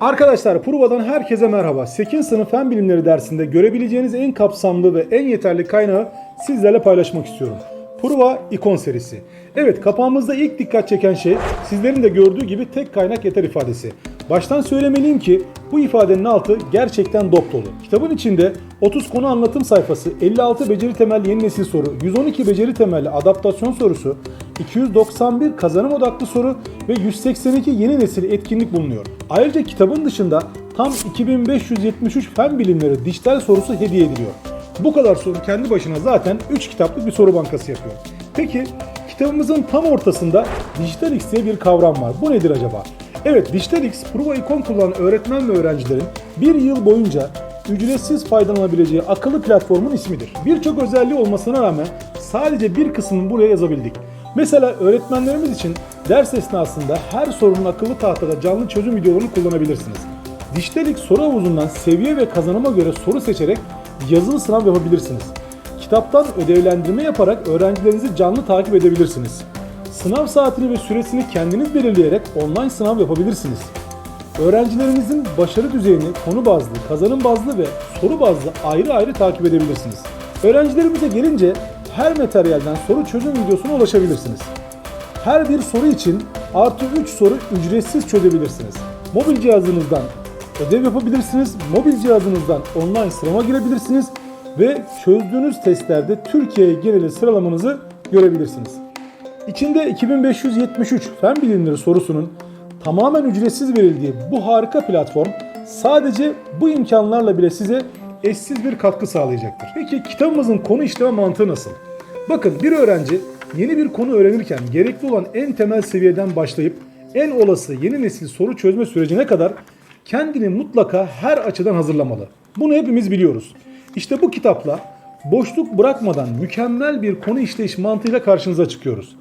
Arkadaşlar Pruva'dan herkese merhaba. 8. sınıf fen bilimleri dersinde görebileceğiniz en kapsamlı ve en yeterli kaynağı sizlerle paylaşmak istiyorum. Pruva ikon serisi. Evet kapağımızda ilk dikkat çeken şey sizlerin de gördüğü gibi tek kaynak yeter ifadesi. Baştan söylemeliyim ki bu ifadenin altı gerçekten dop dolu. Kitabın içinde 30 konu anlatım sayfası, 56 beceri temelli yeni nesil soru, 112 beceri temelli adaptasyon sorusu, 291 kazanım odaklı soru ve 182 yeni nesil etkinlik bulunuyor. Ayrıca kitabın dışında tam 2573 fen bilimleri dijital sorusu hediye ediliyor. Bu kadar soru kendi başına zaten 3 kitaplık bir soru bankası yapıyor. Peki kitabımızın tam ortasında Dijital X diye bir kavram var. Bu nedir acaba? Evet Dijital X, Prova ikon kullanan öğretmen ve öğrencilerin bir yıl boyunca ücretsiz faydalanabileceği akıllı platformun ismidir. Birçok özelliği olmasına rağmen sadece bir kısmını buraya yazabildik. Mesela öğretmenlerimiz için ders esnasında her sorunun akıllı tahtada canlı çözüm videolarını kullanabilirsiniz. Dijital X soru havuzundan seviye ve kazanıma göre soru seçerek yazılı sınav yapabilirsiniz. Kitaptan ödevlendirme yaparak öğrencilerinizi canlı takip edebilirsiniz. Sınav saatini ve süresini kendiniz belirleyerek online sınav yapabilirsiniz. Öğrencilerinizin başarı düzeyini konu bazlı, kazanım bazlı ve soru bazlı ayrı ayrı takip edebilirsiniz. Öğrencilerimize gelince her materyalden soru çözüm videosuna ulaşabilirsiniz. Her bir soru için artı 3 soru ücretsiz çözebilirsiniz. Mobil cihazınızdan ödev yapabilirsiniz. Mobil cihazınızdan online sınava girebilirsiniz ve çözdüğünüz testlerde Türkiye geneli sıralamanızı görebilirsiniz. İçinde 2573 fen bilimleri sorusunun tamamen ücretsiz verildiği bu harika platform sadece bu imkanlarla bile size eşsiz bir katkı sağlayacaktır. Peki kitabımızın konu işleme mantığı nasıl? Bakın bir öğrenci yeni bir konu öğrenirken gerekli olan en temel seviyeden başlayıp en olası yeni nesil soru çözme sürecine kadar kendini mutlaka her açıdan hazırlamalı. Bunu hepimiz biliyoruz. İşte bu kitapla boşluk bırakmadan mükemmel bir konu işleyiş mantığıyla karşınıza çıkıyoruz.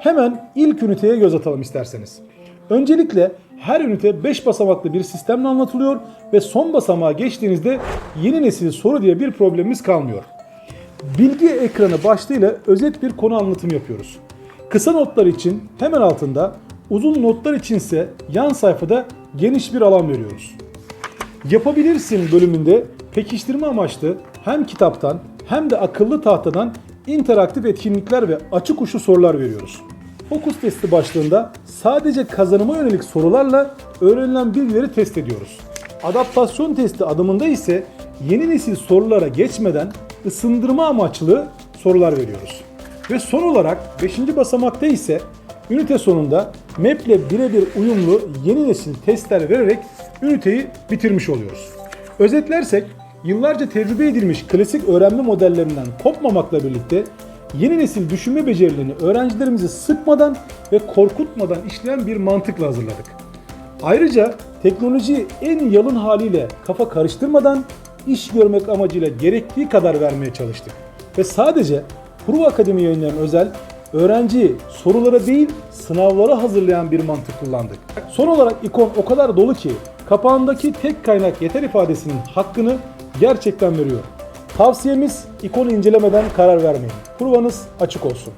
Hemen ilk üniteye göz atalım isterseniz. Öncelikle her ünite 5 basamaklı bir sistemle anlatılıyor ve son basamağa geçtiğinizde yeni nesil soru diye bir problemimiz kalmıyor. Bilgi ekranı başlığıyla özet bir konu anlatımı yapıyoruz. Kısa notlar için hemen altında, uzun notlar içinse yan sayfada geniş bir alan veriyoruz. Yapabilirsin bölümünde pekiştirme amaçlı hem kitaptan hem de akıllı tahtadan interaktif etkinlikler ve açık uçlu sorular veriyoruz. Fokus testi başlığında sadece kazanıma yönelik sorularla öğrenilen bilgileri test ediyoruz. Adaptasyon testi adımında ise yeni nesil sorulara geçmeden ısındırma amaçlı sorular veriyoruz. Ve son olarak 5. basamakta ise ünite sonunda MEP ile birebir uyumlu yeni nesil testler vererek üniteyi bitirmiş oluyoruz. Özetlersek yıllarca tecrübe edilmiş klasik öğrenme modellerinden kopmamakla birlikte yeni nesil düşünme becerilerini öğrencilerimizi sıkmadan ve korkutmadan işleyen bir mantıkla hazırladık. Ayrıca teknolojiyi en yalın haliyle kafa karıştırmadan iş görmek amacıyla gerektiği kadar vermeye çalıştık. Ve sadece Prova Akademi yayınlayan özel öğrenciyi sorulara değil sınavlara hazırlayan bir mantık kullandık. Son olarak ikon o kadar dolu ki kapağındaki tek kaynak yeter ifadesinin hakkını gerçekten veriyor. Tavsiyemiz ikonu incelemeden karar vermeyin. Provanız açık olsun.